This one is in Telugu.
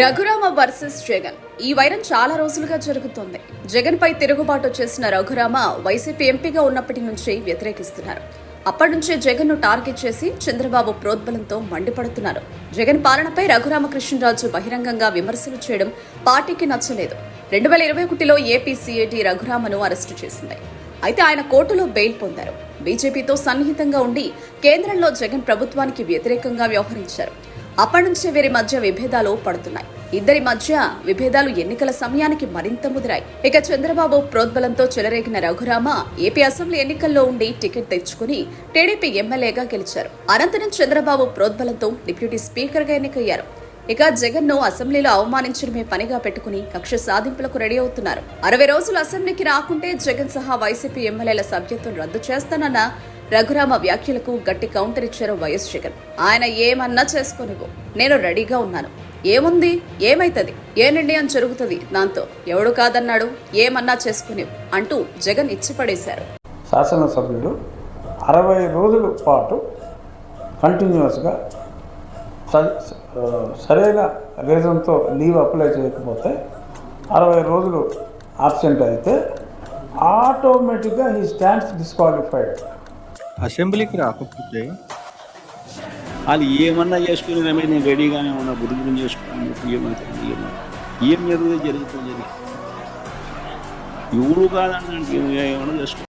రఘురామ వర్సెస్ జగన్. ఈ వైరం చాలా రోజులుగా జరుగుతోంది. జగన్ పై తిరుగుబాటు చేసిన రఘురామ వైసీపీ ఎంపీగా ఉన్నప్పటి నుంచి వ్యతిరేకిస్తున్నారు. అప్పటి నుంచే జగన్ను టార్గెట్ చేసి చంద్రబాబు ప్రోద్బలంతో మండిపడుతున్నారు. జగన్ పాలనపై రఘురామకృష్ణరాజు బహిరంగంగా విమర్శలు చేయడం పార్టీకి నచ్చలేదు. రెండు వేల ఇరవై ఒకటిలో ఏపీ సీఐటి రఘురామను అరెస్టు చేసింది. అయితే ఆయన కోర్టులో బెయిల్ పొందారు. బీజేపీతో సన్నిహితంగా ఉండి కేంద్రంలో జగన్ ప్రభుత్వానికి వ్యతిరేకంగా వ్యవహరించారు. అప్పటి నుంచే వీరి మధ్య విభేదాలు పడుతున్నాయి. ఇద్దరి మధ్య విభేదాలు ఎన్నికల సమయానికి మరింత ముదిరాయి. ఇక చంద్రబాబు ప్రోద్బలంతో చెలరేగిన రఘురామ ఏపీ అసెంబ్లీ ఎన్నికల్లో ఉండి టికెట్ తెచ్చుకుని టీడీపీ ఎమ్మెల్యేగా గెలిచారు. అనంతరం చంద్రబాబు ప్రోద్బలంతో డిప్యూటీ స్పీకర్గా ఎన్నికయ్యారు. ఇక జగన్ను అసెంబ్లీలో అవమానించడమే పనిగా పెట్టుకుని కక్ష సాధింపులకు రెడీ అవుతున్నారు. అరవై రోజులు అసెంబ్లీకి రాకుంటే జగన్ సహా వైసీపీ ఎమ్మెల్యేల సభ్యత్వం రద్దు చేస్తానన్న రఘురామ వ్యాఖ్యలకు గట్టి కౌంటర్ ఇచ్చారు వైఎస్ జగన్. ఆయన ఏమన్నా చేసుకోనివ్వు. నేను రెడీగా ఉన్నాను. ఏముంది? ఏమైతుంది? ఏ నిర్ణయం జరుగుతుంది? దాంతో ఎవడు కాదన్నాడు? ఏమన్నా చేసుకునివ్వు అంటూ జగన్ ఇచ్చిపడేశారు. శాసనసభ్యుడు అరవై రోజుల పాటు కంటిన్యూస్గా స- సరైన రీజన్తో లీవ్ అప్లై చేయకపోతే అరవై రోజులు ఆబ్సెంట్ అయితే ఆటోమేటిక్గా హీ స్టాండ్స్ డిస్క్వాలిఫైడ్. అసెంబ్లీకి రాకపోతే వాళ్ళు ఏమన్నా చేసుకుని నేను రెడీగానే ఉన్నా గురుగురం చేసుకుని ఏమవుతుంది ఏమో ఏం జరుగుతుంది జరుగుతుంది. జరిగి ఎవరు కాదన్నా ఏమన్నా చేసుకో